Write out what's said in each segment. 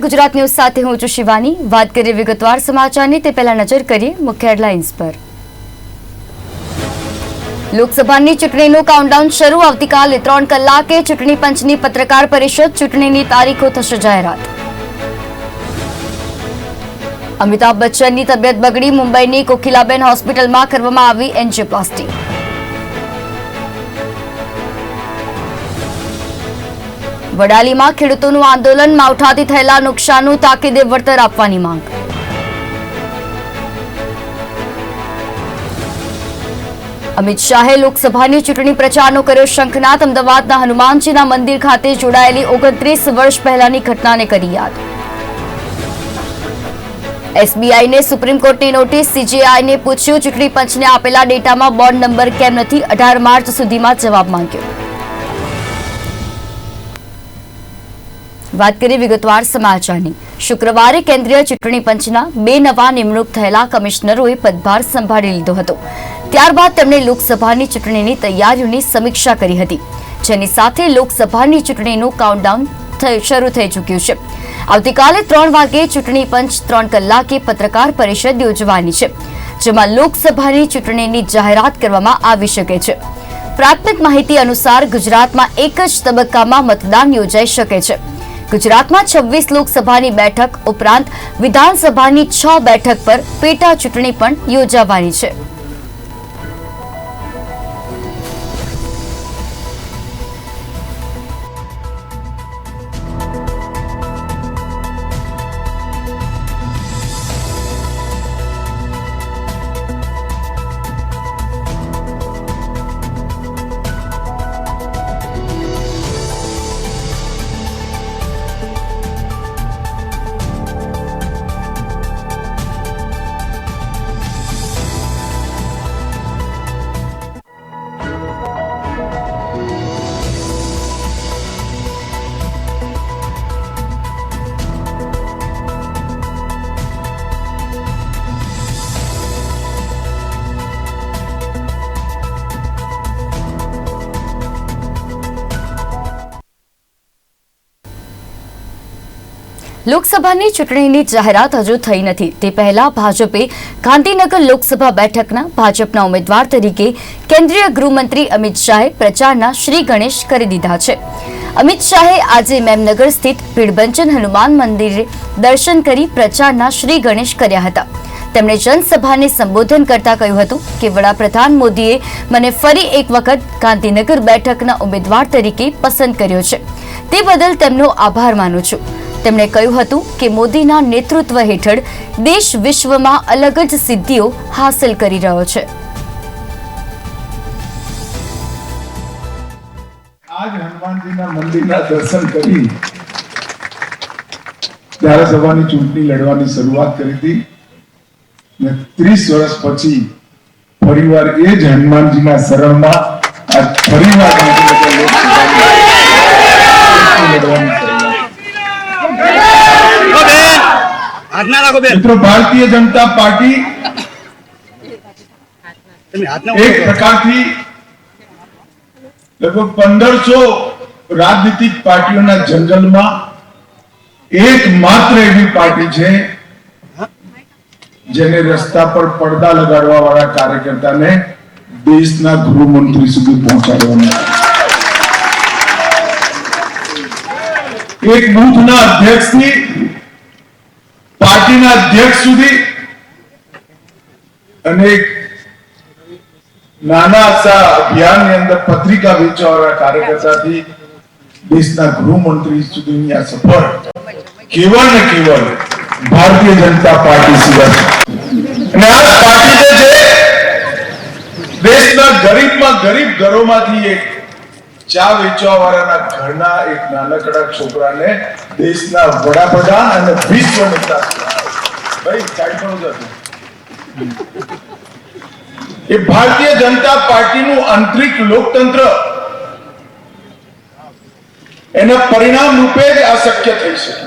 Gujarat news સાથે હું છું શિવાની. વાત કરીએ વિગતવાર સમાચારની, તે પહેલા નજર કરીએ મુખ્ય હેડલાઇન્સ પર. લોકસભાની ચૂંટણીનું કાઉન્ટડાઉન શરૂ. આવતીકાલે ત્રણ કલાકે ચૂંટણી પંચની પત્રકાર પરિષદ ચૂંટણીની તારીખો થશે જાહેરાત. અમિતાભ બચ્ચનની તબિયત બગડી. મુંબઈની કોકિલાબેન હોસ્પિટલમાં કરવામાં આવી એન્જિયોપ્લાસ્ટી. વડાલીમાં ખેડૂતોનું આંદોલન, માવઠાથી થયેલા નુકસાનનું તાકીદે વળતર આપવાની માંગ. અમિત શાહે લોકસભાની ચૂંટણી પ્રચારનો કર્યો શંખનાથ અમદાવાદના હનુમાનજીના મંદિર ખાતે જોડાયેલી ઓગણત્રીસ વર્ષ પહેલાની ઘટનાને કરી યાદ. એસબીઆઈને સુપ્રીમ કોર્ટની નોટિસ, સીજીઆઈને પૂછ્યું, ચૂંટણી પંચને આપેલા ડેટામાં બોર્ડ નંબર કેમ નથી? અઢાર માર્ચ સુધીમાં જવાબ માંગ્યો. વાત કરીએ વિગતવાર સમાચારની. શુક્રવારે કેન્દ્રીય ચૂંટણી પંચના બે નવા નિમણૂક થયેલા કમિશનરોએ પદભાર સંભાળી લીધો હતો. ત્યારબાદ તેમણે લોકસભાની ચૂંટણીની તૈયારીઓની સમીક્ષા કરી હતી. જેની સાથે લોકસભાની ચૂંટણીનું કાઉન્ટડાઉન શરૂ થઈ ચૂક્યું છે. આવતીકાલે ત્રણ વાગે ચૂંટણી પંચ ત્રણ કલાકે પત્રકાર પરિષદ યોજવાની છે, જેમાં લોકસભાની ચૂંટણીની જાહેરાત કરવામાં આવી શકે છે. પ્રાથમિક માહિતી અનુસાર ગુજરાતમાં એક જ તબક્કામાં મતદાન યોજાઈ શકે છે. ગુજરાતમાં છવ્વીસ લોકસભાની બેઠક ઉપરાંત વિધાનસભાની છ બેઠક પર પેટા ચૂંટણી પણ યોજાવાની છે. લોકસભાની ચૂંટણીની જાહેરાત હજુ થઈ નથી. તે પહેલા ભાજપે ગાંધીનગર લોકસભા બેઠકના ભાજપના ઉમેદવાર તરીકે કેન્દ્રીય ગૃહમંત્રી અમિત શાહે પ્રચારના શ્રી ગણેશ કરી દીધા છે. અમિત શાહે આજે મેમનગર સ્થિત ભીડબંચન હનુમાન મંદિરે દર્શન કરી પ્રચારના શ્રી ગણેશ કર્યા હતા. તેમણે જનસભાને સંબોધન કરતા કહ્યું હતું કે, વડાપ્રધાન મોદીએ મને ફરી એક વખત ગાંધીનગર બેઠકના ઉમેદવાર તરીકે પસંદ કર્યો છે. તે બદલ તેમનો આભાર માનું છું. તેમણે કહ્યું હતું કે મોદીના નેતૃત્વ હેઠળ દેશ વિશ્વમાં અલગ જ સિદ્ધિઓ હાંસલ કરી રહ્યો છે. આજ હનુમાનજીના મંદિરના દર્શન કરી ધારાસભાની ચૂંટણી લડવાની શરૂઆત કરી હતી ને ત્રીસ વર્ષ પછી ફરીવાર એ જ હનુમાનજીના શરણમાં આજ ફરીવાર લડવાની શરૂઆત ઓ બેન હાથ ના રાખો બેન. મિત્રો ભારતીય જનતા પાર્ટી એક પ્રકારથી લગભગ પંદરસો રાજનીતિક પાર્ટીઓના જંગલમાં એકમાત્ર એવી પાર્ટી છે જેને રસ્તા પર પડદા લગાડવા વાળા કાર્યકર્તાને દેશના ગૃહમંત્રી સુધી પહોંચાડવાના એક બુથના અધ્યક્ષથી પાર્ટીના અધ્યક્ષ સુધી અને નાના સા અભિયાનની અંદર પત્રિકા વેચવાવાળા કાર્યકર્તાથી દેશના ગૃહમંત્રી સુધીની આ સફર કેવળ ને કેવળ ભારતીય જનતા પાર્ટી સિવાય. અને આ પાર્ટી જે છે, દેશના ગરીબમાં ગરીબ ઘરોમાંથી એક ચા વેચવા વાળાના ઘરના એક નાનકડા છોકરાને દેશના વડાપ્રધાન અને વિશ્વ નેતા ભાઈ સાઈડ પર એ ભારતીય જનતા પાર્ટીનું આંતરિક લોકતંત્ર. એના પરિણામ રૂપે જ આ શક્ય થઈ શકે.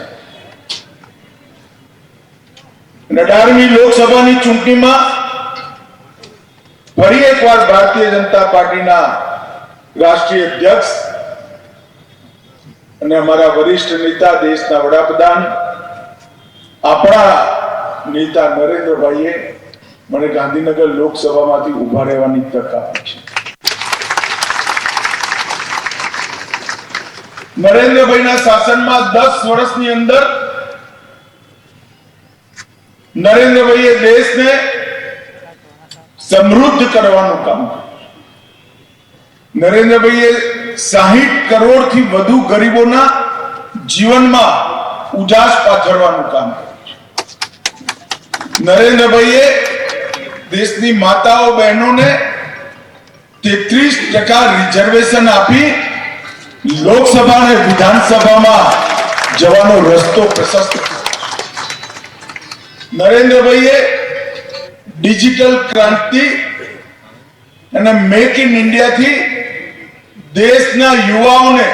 અઢારમી લોકસભાની ચૂંટણીમાં ફરી એકવાર ભારતીય જનતા પાર્ટીના રાષ્ટ્રીય અધ્યક્ષ અને અમારા વરિષ્ઠ નેતા, દેશના વડાપ્રધાન, આપણા નેતા નરેન્દ્રભાઈએ મને ગાંધીનગર લોકસભામાંથી ઊભા રહેવાની તક આપી છે. નરેન્દ્રભાઈના શાસનમાં દસ વર્ષની અંદર નરેન્દ્રભાઈએ દેશને સમૃદ્ધ કરવાનું કામ કર્યું. નરેન્દ્રભાઈએ સાહીઠ કરોડથી વધુ ગરીબોના જીવનમાં ઉજાસ પાથરવાનું કામ કર્યું નરેન્દ્રભાઈએ દેશની માતાઓ બહેનોને તેત્રીસ ટકા રિઝર્વેશન આપી લોકસભા અને વિધાનસભામાં જવાનો રસ્તો પ્રશસ્ત નરેન્દ્રભાઈએ ડિજિટલ ક્રાંતિ અને મેક ઇન ઇન્ડિયાથી દેશના યુવાઓને,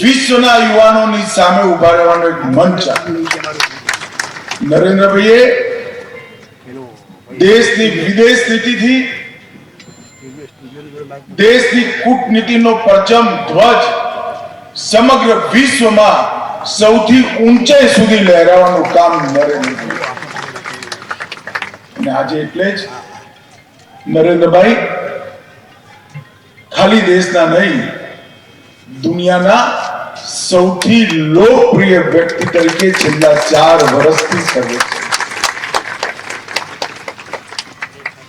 વિશ્વના યુવાનોની સામે ઊભા રહેવાનો એક મંચ. નરેન્દ્રભાઈએ દેશની વિદેશ નીતિથી દેશની કૂટનીતિનો પરચમ ધ્વજ સમગ્ર વિશ્વમાં સૌથી ઊંચાઈ સુધી લહેરાવાનું કામ નરેન્દ્રભાઈ અને આજે એટલે જ નરેન્દ્રભાઈ, ખાલી દેશના નહીં, દુનિયાના સૌથી લોકપ્રિય વ્યક્તિ તરીકે છેલ્લા ચાર વર્ષથી સર્વે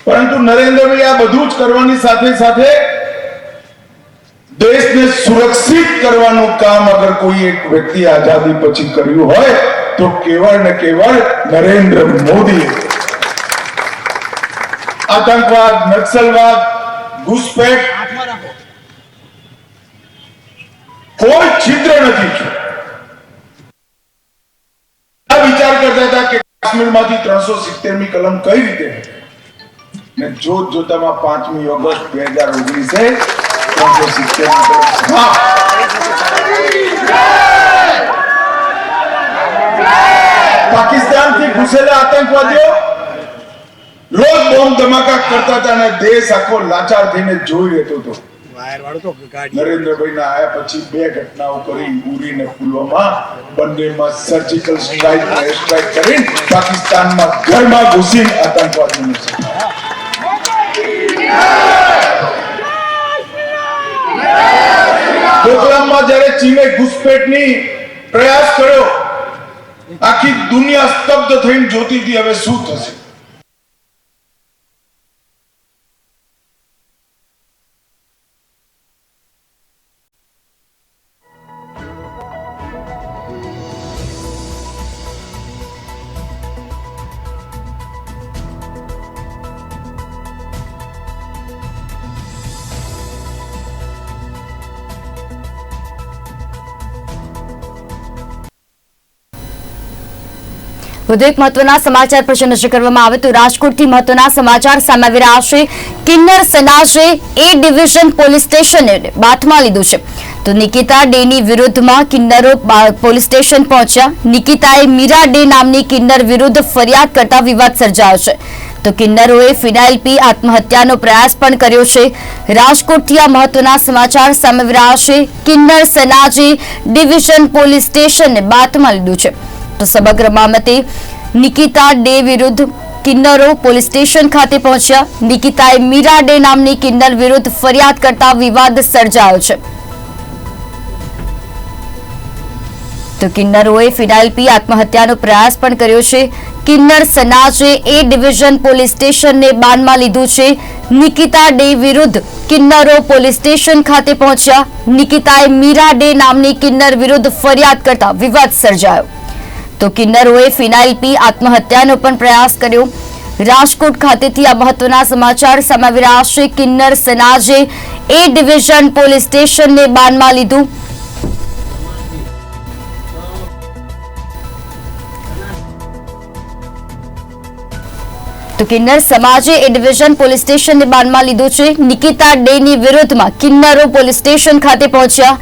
પરંતુ નરેન્દ્રભાઈ આ બધું જ કરવાની સાથે સાથે દેશને સુરક્ષિત કરવાનું કામ અગર કોઈ એક વ્યક્તિ આઝાદી પછી કર્યું હોય, તો કેવળ ને કેવળ નરેન્દ્ર મોદી આતંકવાદ, નક્સલવાદ ઘૂસપેઠ કોઈ છિદ્ર નથી વિચાર કરતા હતા કે કાશ્મીરમાંથી ત્રણસો સિત્તેરની કલમ કઈ રીતે ને જોત જોતામાં પાંચમી ઓગસ્ટ બે હજાર ઓગણીસે ત્રણસો સિત્તેરની કલમ સમાપ્ત. પાકિસ્તાનથી ઘૂસેલા આતંકવાદીઓ રોજ બોમ્બ ધમાકા કરતા હતા અને દેશ આખો લાચાર થઈને જોઈ રહેતો હતો. નરેન્દ્રભાઈ ના આયા પછી બે ઘટનાઓ કરી ઉરી ને પુલવામા બંનેમાં સર્જિકલ સ્ટ્રાઇક ને સ્ટ્રાઇક કરી પાકિસ્તાનમાં ઘરમાં ઘૂસીને આતંકવાદીઓને. ડોકલામમાં જ્યારે ચીને ઘુસપેટની પ્રયાસ કર્યો આખી દુનિયા સ્તબ્ધ થઈને જોતી હતી હવે શું થશે? વધુ એક મહત્વના સમાચાર પર જો નજર કરવામાં આવે તો રાજકોટથી મહત્વના સમાચાર સામે આવી રહ્યા છે. કિન્નર સનાશે એ ડિવિઝન પોલીસ સ્ટેશને બાથમાં લીધું છે. તો નિકિતા ડેની વિરુદ્ધમાં કિન્નરો પોલીસ સ્ટેશન પહોંચ્યા. નિકિતાએ મીરા ડે નામની કિન્નર વિરુદ્ધ ફરિયાદ કરતા વિવાદ સર્જાયો છે. તો કિન્નરોએ ફિનાઇલ પી આત્મહત્યાનો પ્રયાસ પણ કર્યો છે. રાજકોટથી આ મહત્વના સમાચાર સામે રહ્યા છે. કિન્નર સનાજી ડિવિઝન પોલીસ સ્ટેશને બાથમાં લીધું છે. તો સમગ્ર મામલે નિકિતા ડે વિરુદ્ધ કિન્નરો પોલીસ સ્ટેશન ખાતે પહોંચ્યા. નિકિતાએ મીરા ડે નામની કિન્નર વિરુદ્ધ ફરિયાદ કરતા વિવાદ સર્જાયો છે. તો કિન્નરોએ ફિનાઇલ પી આત્મહત્યાનો પ્રયાસ પણ કર્યો છે. કિન્નર સનાજે એ ડિવિઝન પોલીસ સ્ટેશનને બાનમાં લીધું છે. નિકિતા ડે વિરુદ્ધ કિન્નરો પોલીસ સ્ટેશન ખાતે પહોંચ્યા. નિકિતાએ મીરા ડે નામની કિન્નર વિરુદ્ધ ફરિયાદ કરતા વિવાદ સર્જાયો. તો કિન્નરોએ ફિનાઇલ પી આત્મહત્યાનો પણ પ્રયાસ કર્યો. રાજકોટ ખાતેથી આ મહત્વના સમાચાર. સામે રહ્યા કિન્નર સનાજે એ ડિવિઝન પોલીસ સ્ટેશનને બાનમાં લીધું. તો કિન્નર સમાજે એ ડિવિઝન પોલીસ સ્ટેશનને બાનમાં લીધું છે. નિકિતા ડેની વિરુદ્ધમાં કિન્નરો પોલીસ સ્ટેશન ખાતે પહોંચ્યા.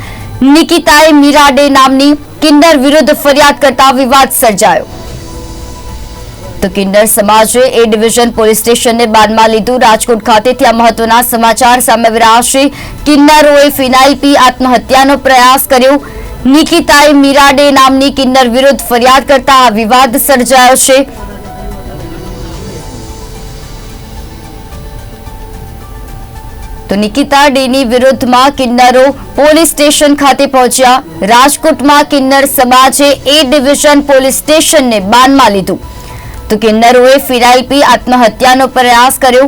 નિકિતાએ મીરા ડે નામની કિન્નર વિરુદ્ધ ફરિયાદ કરતા વિવાદ સર્જાયો. તો કિન્નર સમાજે એ ડિવિઝન પોલીસ સ્ટેશનને બાદમાં લીધું. રાજકોટ ખાતેથી આ મહત્વના સમાચાર સામે છે કિન્નરોએ ફિનાઇલ પી આત્મહત્યાનો પ્રયાસ કર્યો. નિકિતાએ મીરાડે નામની કિન્નર વિરુદ્ધ ફરિયાદ કરતા આ વિવાદ સર્જાયો છે. તો નિકિતા ડેની વિરુદ્ધમાં કિન્નરો પોલીસ સ્ટેશન ખાતે પહોંચ્યા. રાજકોટમાં કિન્નર સમાજે એ ડિવિઝન પોલીસ સ્ટેશનને બાનમાં લીધું. તો કિન્નરોએ ફિરાઈ પી આત્મહત્યાનો પ્રયાસ કર્યો.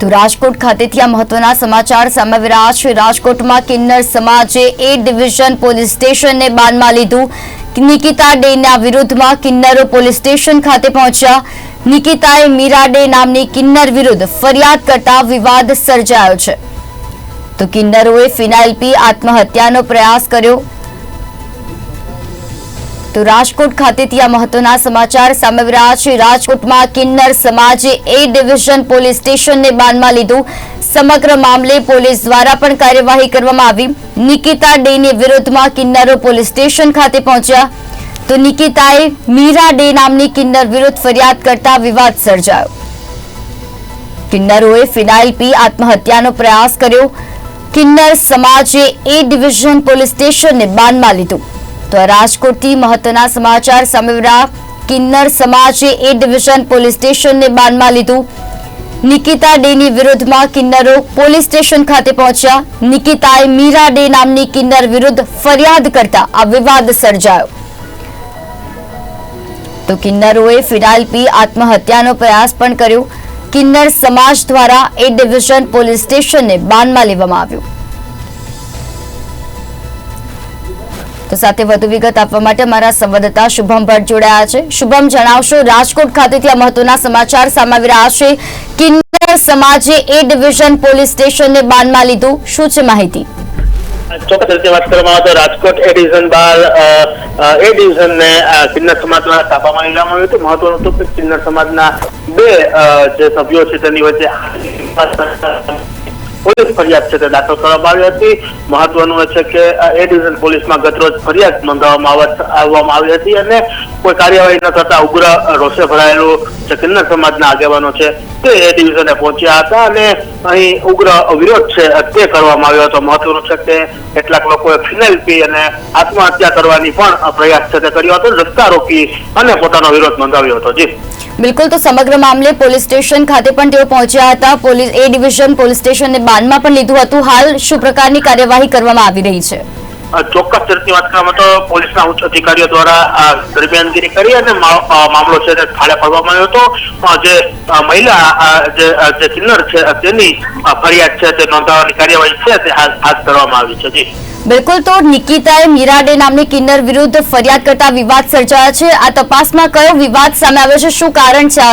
તો રાજકોટ ખાતેથી આ મહત્વના સમાચાર સામે છે રાજકોટમાં કિન્નર સમાજે એ ડિવિઝન પોલીસ સ્ટેશનને બાનમાં લીધું. નિકિતા ડેના વિરુદ્ધમાં કિન્નરો પોલીસ સ્ટેશન ખાતે પહોંચ્યા. નિકિતાએ મીરા ડે નામની કિન્નર વિરુદ્ધ ફરિયાદ કરતા વિવાદ સર્જાયો છે. તો કિન્નરોએ ફિનાઇલ પી આત્મહત્યાનો પ્રયાસ કર્યો. તો રાજકોટ ખાતેથી આ મહત્વના સમાચાર. સામે રહ્યા છે રાજકોટમાં કિન્નર સમાજે એ ડિવિઝન પોલીસ સ્ટેશનને બાનમાં લીધું. સમગ્ર મામલે પોલીસ દ્વારા પણ કાર્યવાહી કરવામાં આવી. નિકિતા ડેની વિરુદ્ધમાં કિન્નરો પોલીસ સ્ટેશન ખાતે પહોંચ્યા. તો નિકિતાએ મીરા ડે નામની કિન્નર વિરુદ્ધ ફરિયાદ કરતા વિવાદ સર્જાયો. કિન્નરોએ ફિનાઇલ પી આત્મહત્યાનો પ્રયાસ કર્યો. કિન્નર સમાજે એ ડિવિઝન પોલીસ સ્ટેશનને બાનમાં લીધું. તો રાજકોટથી મહત્વના સમાચાર સામે કિન્નર સમાજે એ ડિવિઝન પોલીસ સ્ટેશનને બાનમાં લીધું. નિકિતા ડેની વિરુદ્ધમાં કિન્નરો પોલીસ સ્ટેશન ખાતે પહોંચ્યા. નિકિતાએ મીરા ડે નામની કિન્નર વિરુદ્ધ ફરિયાદ કરતા આ વિવાદ સર્જાયો. તો કિન્નરોએ ફિરાલ પી આત્મહત્યાનો પ્રયાસ પણ કર્યો. કિન્નર સમાજ દ્વારા એ ડિવિઝન પોલીસ સ્ટેશનને બાનમાં લેવામાં આવ્યું. તો સાથે વધુ વિગત આપવા માટે અમારા સંવાદદાતા શુભમ ભટ્ટ જોડાયા છે. શુભમ, જણાવશો, રાજકોટ ખાતેથી આ મહત્વના સમાચાર સામે રહ્યા છે? કિન્નર સમાજે એ ડિવિઝન પોલીસ સ્ટેશનને બાનમાં લીધું. શું છે માહિતી? ચોક્કસ રીતે વાત કરવામાં આવે તો રાજકોટ એ ડિવિઝન બાર એ ડિવિઝનને કિન્નર સમાજ દ્વારા સ્થાપવામાં લેવામાં આવ્યું હતું મહત્વનું હતું કે કિન્નર સમાજના બે જે સભ્યો છે તેની વચ્ચે પોલીસ ફરિયાદ છે તે દાખલ કરવામાં આવી હતી. મહત્વનું છે કે એ ડિવિઝન પોલીસમાં ગતરોજ ફરિયાદ નોંધાવવામાં આવવામાં આવી હતી અને કોઈ કાર્યવાહી ન થતા ઉગ્ર રોષે ભરાયેલું જે કિન્નર સમાજના આગેવાનો છે તે એ ડિવિઝને પહોંચ્યા હતા અને અહીં ઉગ્ર વિરોધ છે તે કરવામાં આવ્યો હતો. મહત્વનું છે કે કેટલાક લોકોએ ફિનાઇલ પી અને આત્મહત્યા કરવાની પણ પ્રયાસ છે તે કર્યો હતો, રસ્તા રોકી અને પોતાનો વિરોધ નોંધાવ્યો હતો. જી. બિલકુલ, તો સમગ્ર મામલે પોલીસ સ્ટેશન ખાતે પણ તેઓ પહોંચ્યા હતા. પોલીસ, એ ડિવિઝન પોલીસ સ્ટેશનને બાનમાં પણ લીધું હતું. હાલ શું પ્રકારની કાર્યવાહી કરવામાં આવી રહી છે? ચોક્કસ ચર્ચની વાત કરવામાં તો પોલીસના ઉચ્ચ અધિકારીઓ દ્વારા દરમિયાનગીરી કરી અને મામલો છે તે થાળે પાડવામાં આવ્યો હતો. જે મહિલા જે કિન્નર છે, તેની ફરિયાદ છે, તે નોંધાવવાની કાર્યવાહી છે, તે હાથ ધરવામાં આવી છે. જી. બિલકુલ તો નિકિતાએ મીરાડે નામની કિન્નર વિરુદ્ધ ફરિયાદ કરતા વિવાદ સર્જાયા છે. આ તપાસમાં કયો વિવાદ સામે આવ્યો છે? શું કારણ છે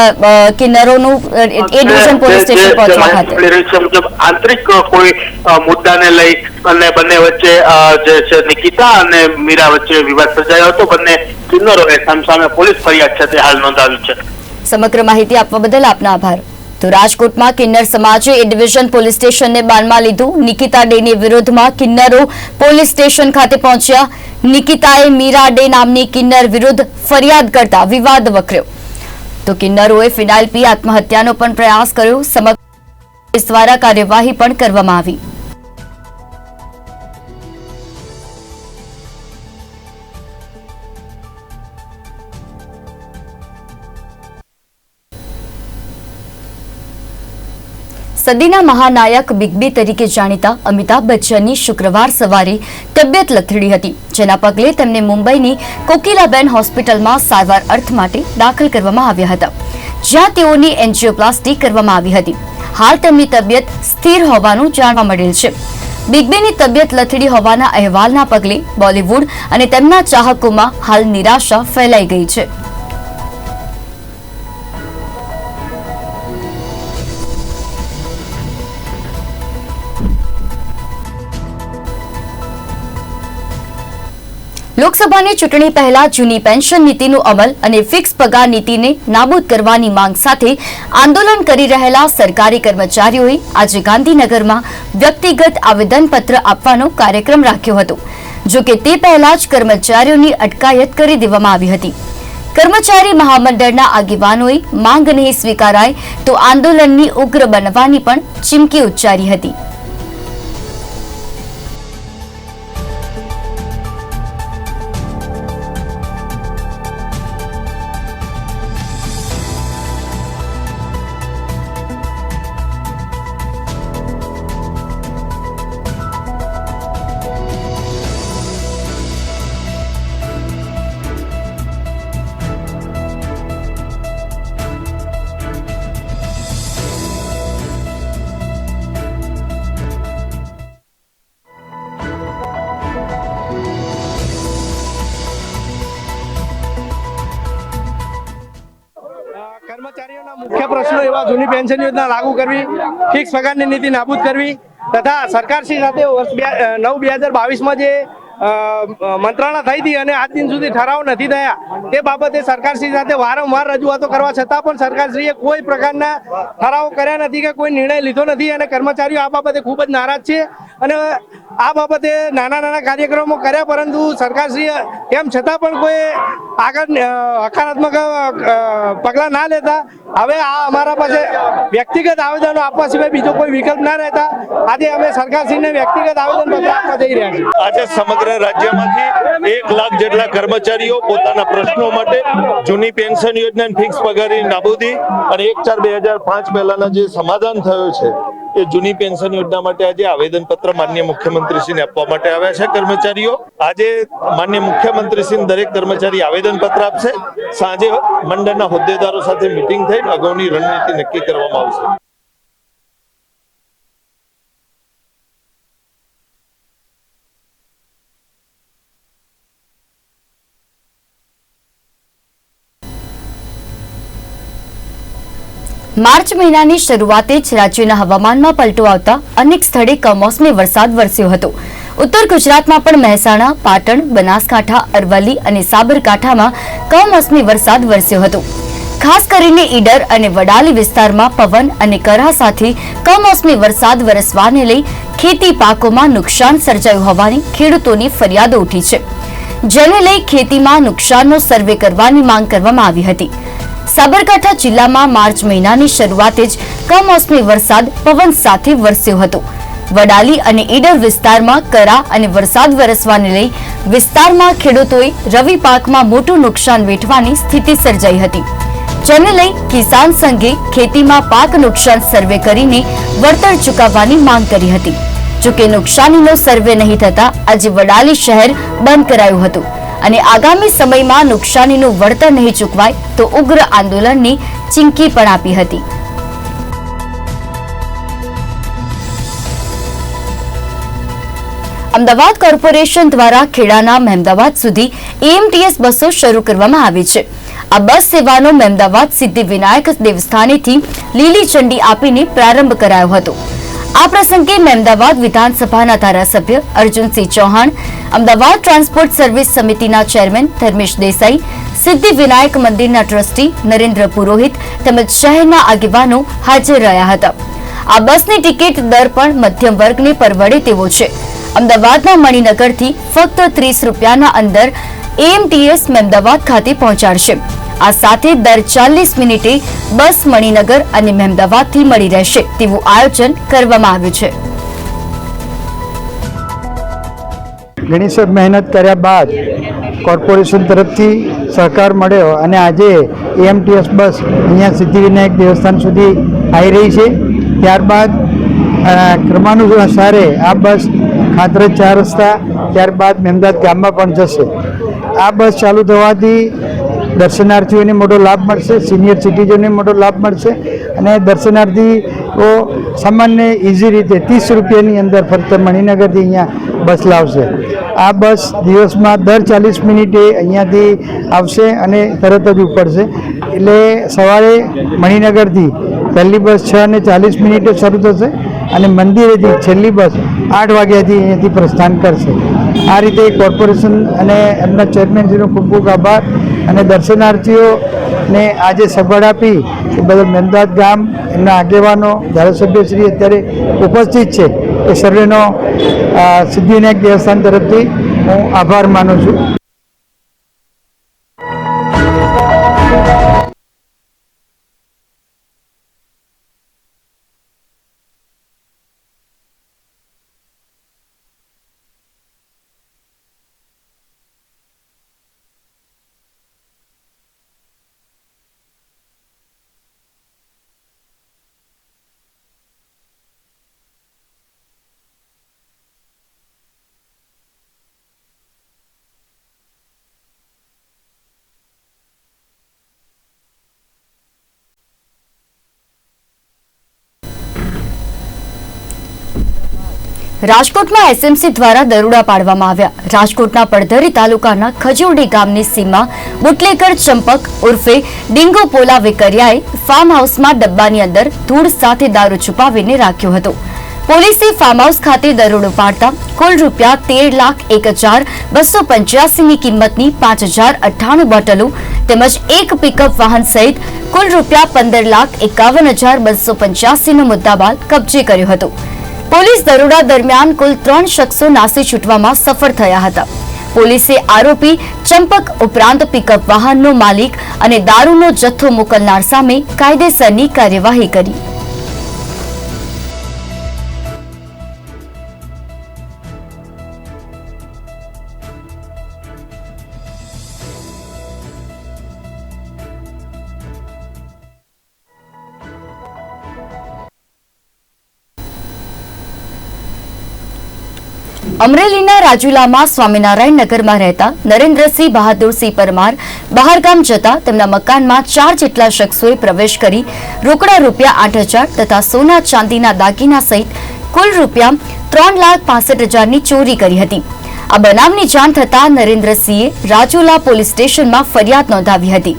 કિન્નરોનું એ ડિવિઝન પોલીસ સ્ટેશન પહોંચવા ખાતે? આંતરિક કોઈ મુદ્દાને લઈ અને બંને વચ્ચે જે છે નિકિતા અને મીરા વચ્ચે વિવાદ સર્જાયો હતો. બંને કિન્નરોએ સામસામે પોલીસ ફરિયાદ છે તે હાલ નોંધાવી છે. સમગ્ર માહિતી આપવા બદલ આપનો આભાર. તો રાજકોટમાં કિન્નર સમાજે એ ડિવિઝન પોલીસ સ્ટેશનને બાનમાં લીધું. નિકિતા ડેની વિરોધમાં કિન્નરો પોલીસ સ્ટેશન ખાતે પહોંચ્યા. નિકિતાએ મીરા ડે નામની કિન્નર વિરુદ્ધ ફરિયાદ કરતા વિવાદ વકર્યો તો કિન્નરોએ ફિનાઇલ પી આત્મહત્યાનો પણ પ્રયાસ કર્યો. સમગ્ર દ્વારા કાર્યવાહી પણ કરવામાં આવી. સદીના મહાનાયક બિગ બી તરીકે જાણીતા અમિતાભ બચ્ચનની શુક્રવાર સવારે તબિયત લથડી હતી, જેના પગલે તેમને મુંબઈની કોકિલાબેન હોસ્પિટલમાં સારવાર અર્થ માટે દાખલ કરવામાં આવ્યા હતા, જ્યાં તેઓની એન્જિયોપ્લાસ્ટી કરવામાં આવી હતી. હાલ તેમની તબિયત સ્થિર હોવાનું જાણવા મળેલ છે. બિગ બીની તબિયત લથડી હોવાના અહેવાલના પગલે બોલિવૂડ અને તેમના ચાહકોમાં હાલ નિરાશા ફેલાઈ ગઈ છે. લોકસભાની ચૂંટણી પહેલા જૂની પેન્શન નીતિનું અમલ અને ફિક્સ પગાર નીતિને નાબૂદ કરવાની માંગ સાથે આંદોલન કરી રહેલા સરકારી કર્મચારીઓએ આજે ગાંધીનગરમાં વ્યક્તિગત આવેદનપત્ર આપવાનો કાર્યક્રમ રાખ્યો હતો, જો કે તે પહેલા જ કર્મચારીઓની અટકાયત કરી દેવામાં આવી હતી. કર્મચારી મહામંડળના આગેવાનોએ માંગ નહીં સ્વીકારાય તો આંદોલનની ઉગ્ર બનવાની પણ ચીમકી ઉચ્ચારી હતી. પેન્શન યોજના લાગુ કરવી, ફિક્સ પગારની નીતિ નાબૂદ કરવી તથા સરકારશ્રી સાથે વર્ષ નવ બે હજાર બાવીસમાં જે મંત્રણા થઈ હતી અને આજ દિન સુધી ઠરાવ નથી થયા, તે બાબતે સરકારશ્રી સાથે વારંવાર રજૂઆતો કરવા છતાં પણ સરકારશ્રીએ કોઈ પ્રકારના ઠરાવો કર્યા નથી કે કોઈ નિર્ણય લીધો નથી અને કર્મચારીઓ આ બાબતે ખૂબ જ નારાજ છે. અને આ બાબતે નાના નાના કાર્યક્રમો કર્યા, પરંતુ સરકારશ્રીએ તેમ છતાં પણ કોઈ આગળ હકારાત્મક પગલાં ના લેતા. હવે આ અમારા પાસે વ્યક્તિગત આવેદનો આપવા સિવાય બીજો કોઈ વિકલ્પ ના રહેતા. આજે અમે સરકારશ્રીને વ્યક્તિગત આવેદન આપવા જઈ રહ્યા છીએ. આજે સમગ્ર રાજ્યમાંથી એક લાખ જેટલા કર્મચારીઓ પોતાના પ્રશ્નો માટે જૂની પેન્શન યોજના ફિક્સ પગારની નાબૂદી અને એક ચાર બે હજાર પાંચ પહેલાના જે સમાધાન થયો છે, એ જૂની પેન્શન યોજના માટે આજે આવેદન પત્ર માન્ય મુખ્યમંત્રીશ્રીને આપવા માટે આવ્યા છે કર્મચારીઓ. આજે માન્ય મુખ્યમંત્રીશ્રીને દરેક કર્મચારી આવેદન પત્ર આપશે. સાંજે મંડળના હોદ્દેદારો સાથે મિટિંગ થઈ અગાઉની રણનીતિ નક્કી કરવામાં આવશે. માર્ચ મહિનાની શરૂઆતે જ રાજ્યના હવામાનમાં પલટો આવતા અનેક સ્થળે કમોસમી વરસાદ વરસ્યો હતો. ઉત્તર ગુજરાતમાં પણ મહેસાણા, પાટણ, બનાસકાંઠા, અરવલ્લી અને સાબરકાંઠામાં કમોસમી વરસાદ વરસ્યો હતો. ખાસ કરીને ઈડર અને વડાલી વિસ્તારમાં પવન અને કરા સાથે કમોસમી વરસાદ વરસવાને લઈ ખેતી પાકોમાં નુકસાન સર્જાયું હોવાની ખેડૂતોની ફરિયાદો ઉઠી છે. જેને લઈ ખેતીમાં નુકસાનનો સર્વે કરવાની માંગ કરવામાં આવી હતી. સાબરકાંઠા જિલ્લામાં માર્ચ મહિનાની શરૂઆતે જ કમોસમી વરસાદ પવન સાથે વરસ્યો હતો. વડાલી અને ઈડર વિસ્તારમાં કરા અને વરસાદ વરસવાને લઈ વિસ્તારમાં ખેડૂતોએ રવિ પાકમાં મોટું નુકસાન વેઠવાની સ્થિતિ સર્જાઈ હતી. જેને લઈ કિસાન સંઘે ખેતીમાં પાક નુકસાન સર્વે કરીને વળતર ચૂકવવાની માંગ કરી હતી. જોકે નુકસાનીનો સર્વે નહીં થતા આજે વડાલી શહેર બંધ કરાયું હતું. અને આગામી સમયમાં નુકસાનીનું વળતર નહીં ચૂકવાય તો ઉગ્ર આંદોલનની ચીમકી પણ આપી હતી. અમદાવાદ કોર્પોરેશન દ્વારા ખેડાના મહેમદાવાદ સુધી એએમટીએસ બસો શરૂ કરવામાં આવી છે. આ બસ સેવાનો મહેમદાવાદ સિદ્ધિ વિનાયક દેવસ્થાનેથી લીલી ઝંડી આપીને પ્રારંભ કરાયો હતો. આ પ્રસંગે મહેમદાવાદ વિધાનસભાના ધારાસભ્ય અર્જુનસિંહ ચૌહાણ, અમદાવાદ ટ્રાન્સપોર્ટ સર્વિસ સમિતિના ચેરમેન ધર્મેશ દેસાઈ, સિદ્ધિ વિનાયક મંદિરના ટ્રસ્ટી નરેન્દ્ર પુરોહિત તેમજ શહેરના આગેવાનો હાજર રહ્યા હતા. આ બસની ટિકિટ દર પણ મધ્યમ વર્ગને પરવડે તેવો છે. અમદાવાદના મણિનગરથી ફક્ત ત્રીસ રૂપિયાના અંદર એએમટીએસ મહેમદાવાદ ખાતે પહોંચાડશે. આ સાથે દર ચાલીસ મિનિટે બસ મણિનગર અને મહેમદાવાદથી મળી રહેશે તેવું આયોજન કરવામાં આવ્યું છે. ઘણી મહેનત કર્યા બાદ કોર્પોરેશન તરફથી સહકાર મળ્યો અને આજે એએમટીએસ બસ અહીંયા સિદ્ધિવિનાયક દેવસ્થાન સુધી આવી રહી છે. ત્યારબાદ ક્રમાનુસારે આ બસ ખાતરજ ચાર રસ્તા, ત્યારબાદ મહેમદાદ ગામમાં પણ જશે. આ બસ ચાલુ થવાથી દર્શનાર્થીઓને મોટો લાભ મળશે સિનિયર સિટીઝનને મોટો લાભ મળશે અને દર્શનાર્થીઓ સામાન્ય ઇઝી રીતે ત્રીસ રૂપિયાની અંદર ફક્ત મણિનગરથી અહીંયા બસ લાવશે. આ બસ દિવસમાં દર ચાલીસ મિનિટે અહીંયાથી આવશે અને તરત જ ઉપડશે. એટલે સવારે મણિનગરથી પહેલી બસ છ અને ચાલીસ મિનિટે શરૂ થશે અને મંદિરેથી છેલ્લી બસ આઠ વાગ્યાથી અહીંયાથી પ્રસ્થાન કરશે. આ રીતે કોર્પોરેશન અને એમના ચેરમેનશ્રીનો ખૂબ ખૂબ આભાર અને દર્શનાર્થીઓને આજે સગવડ આપી એ બદલ મહેમદાદ ગામ, એમના આગેવાનો, ધારાસભ્યશ્રી અત્યારે ઉપસ્થિત છે. એ સર્વેનો સિદ્ધિનાયક દેવસ્થાન તરફથી હું આભાર માનું છું. રાજકોટમાં એસએમસી દ્વારા દરોડા પાડવામાં આવ્યા. રાજકોટના પડધરી તાલુકાના ખજોડી ગામની સીમા બુટલેકર ચંપક ઉર્ફે ડિંગો પોલા વેકરિયાએ ફાર્મ હાઉસમાં ડબ્બાની અંદર ધૂળ સાથે દારૂ છુપાવીને રાખ્યો હતો. પોલીસે ફાર્મ હાઉસ ખાતે દરોડો પાડતા કુલ રૂપિયા તેર લાખ એક હજાર બસો પંચ્યાસીની કિંમતની પાંચ હજાર અઠ્ઠાણું બોટલો તેમજ એક પિકઅપ વાહન સહિત કુલ રૂપિયા પંદર લાખ એકાવન હજાર બસો પંચ્યાસીનો મુદ્દામાલ કબજે કર્યો હતો. પોલીસ દરોડા દરમિયાન કુલ ત્રણ શખ્સો નાસી છૂટવામાં સફળ થયા હતા. પોલીસે આરોપી ચંપક ઉપરાંત પિકઅપ વાહનનો માલિક અને દારૂનો જથ્થો મોકલનાર સામે કાયદેસરની કાર્યવાહી કરી. અમરેલીના રાજુલામાં સ્વામિનારાયણ નગરમાં રહેતા નરેન્દ્રસિંહ બહાદુરસિંહ પરમાર બહારગામ જતા તેમના મકાનમાં ચાર જેટલા શખ્સોએ પ્રવેશ કરી રોકડા રૂપિયા આઠ હજાર તથા સોના ચાંદીના દાગીના સહિત કુલ રૂપિયા ત્રણ લાખ પાસઠ હજારની ચોરી કરી હતી. આ બનાવની જાણ થતાં નરેન્દ્રસિંહે રાજુલા પોલીસ સ્ટેશનમાં ફરિયાદ નોંધાવી હતી.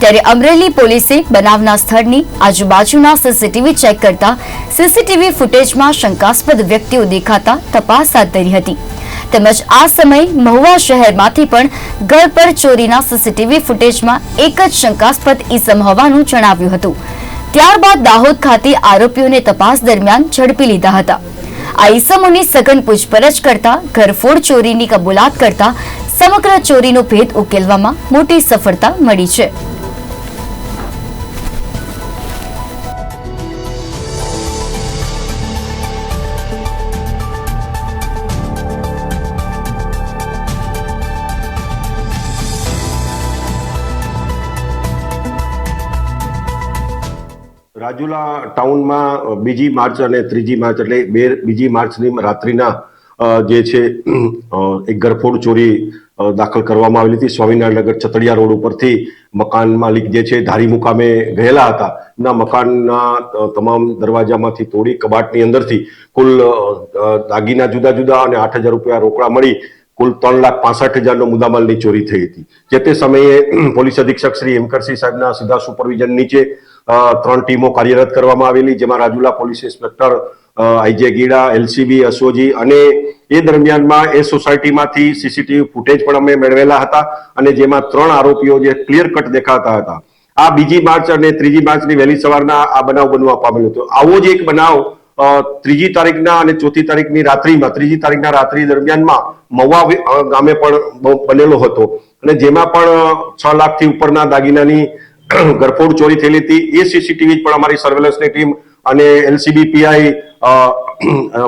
ત્યારે અમરેલી પોલીસે બનાવના સ્થળની આજુબાજુના સીસીટીવી ચેક કરતા સીસીટીવી ફૂટેજમાં શંકાસ્પદ વ્યક્તિઓ દેખાતા તપાસ હાથ ધરી હતી. તેમજ આ સમયે મહુવા શહેરમાંથી પણ ઘર પર ચોરીના સીસીટીવી ફૂટેજમાં એક જ શંકાસ્પદ ઈસમ હોવાનું જણાવ્યું હતું. ત્યારબાદ દાહોદ ખાતે આરોપીઓને તપાસ દરમિયાન ઝડપી લીધા હતા. આ ઈસમોની સઘન પૂછપરછ કરતા, ઘરફોડ ચોરીની કબૂલાત કરતા, સમગ્ર ચોરીનો ભેદ ઉકેલવામાં મોટી સફળતા મળી છે. રાજુલા ટાઉનમાં બીજી માર્ચ અને ત્રીજી માર્ચ એટલે બે, બીજી માર્ચની રાત્રિના જે છે એક ગરફોડ ચોરી દાખલ કરવામાં આવેલી હતી. સ્વામિનારાયણનગર છતડિયા રોડ ઉપરથી મકાન માલિક જે છે, ધારી મુકામે ગયેલા હતા. ના મકાનના તમામ દરવાજામાંથી તોડી કબાટની અંદરથી કુલ દાગીના જુદા જુદા અને આઠ હજાર રૂપિયા રોકડા મળી કુલ ત્રણ લાખ પાસઠ હજારનો મુદ્દામાલની ચોરી થઈ હતી. જે તે સમયે પોલીસ અધિક્ષક શ્રી હેમકરસિંહ સાહેબના સીધા સુપરવિઝન નીચે ત્રણ ટીમો કાર્યરત કરવામાં આવેલી, જેમાં Rajula police inspector IJ Gida LCB અસોજી અને એ દરમિયાનમાં એ સોસાયટીમાંથી સીસીટીવી ફૂટેજ પણ અમે મેળવેલા હતા અને જેમાં ત્રણ આરોપીઓ જે ક્લિયર કટ દેખાતા હતા. આ બીજી માર્ચ અને ત્રીજી માર્ચની વહેલી સવારના આ બનાવ બનવા પામેલો હતો. આવો જ એક બનાવ ત્રીજી તારીખના અને ચોથી તારીખની રાત્રિમાં, ત્રીજી તારીખના રાત્રિ દરમિયાનમાં મવા ગામે પણ બનેલો હતો. અને જેમાં પણ છ લાખથી ઉપરના દાગીનાની ગરફોડ ચોરી થયેલી હતી. એ સીસીટીવી પણ અમારી સર્વેલન્સની ટીમ અને એલસીબી પીઆઈ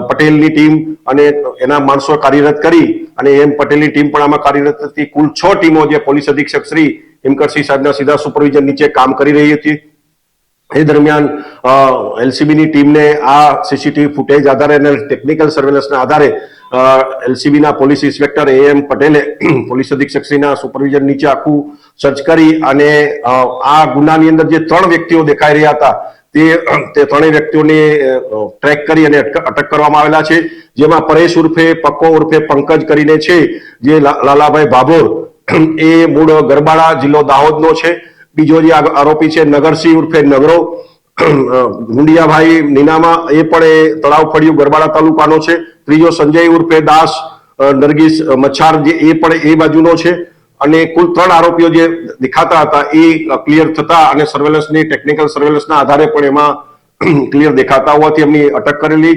પટેલની ટીમ અને એના માણસો કાર્યરત કરી અને એમ પટેલની ટીમ પણ આમાં કાર્યરત હતી. કુલ છ ટીમો જે પોલીસ અધિક્ષક શ્રી હિમકરસિંહ સાહેબના સીધા સુપરવિઝન નીચે કામ કરી રહી હતી. એ દરમિયાન એલસીબીની ટીમને આ સીસીટીવી ફૂટેજ આધારે અને ટેકનિકલ સર્વેલન્સના આધારે એલસીબીના પોલીસ ઇન્સ્પેક્ટર એ એમ પટેલે પોલીસ અધિક્ષકશ્રીના સુપરવિઝન નીચે આખું સર્ચ કરી અને આ ગુનાની અંદર જે ત્રણ વ્યક્તિઓ દેખાઈ રહ્યા હતા, તે તે ત્રણેય વ્યક્તિઓને ટ્રેક કરી અને અટક કરવામાં આવેલા છે. જેમાં પરેશ ઉર્ફે, પક્કો ઉર્ફે પંકજ કરીને છે, જે લાલાભાઈ ભાભોર, એ મૂળ ગરબાડા જિલ્લો દાહોદનો છે. બીજો જે આરોપી છે નગરસિંહ ઉર્ફે નગરો ગુંડિયાભાઈ નીનામા, એ પણ એ તળાવ ફળિયું ગરબાડા તાલુકાનો છે. ત્રીજો સંજય ઉર્ફે દાસ નરગીસ મચ્છાર જે, એ પણ એ બાજુનો છે. અને કુલ ત્રણ આરોપીઓ જે દેખાતા હતા, એ ક્લિયર થતા અને સર્વેલન્સની ટેકનિકલ સર્વેલન્સના આધારે પણ એમાં ક્લિયર દેખાતા હોવાથી એમની અટક કરેલી.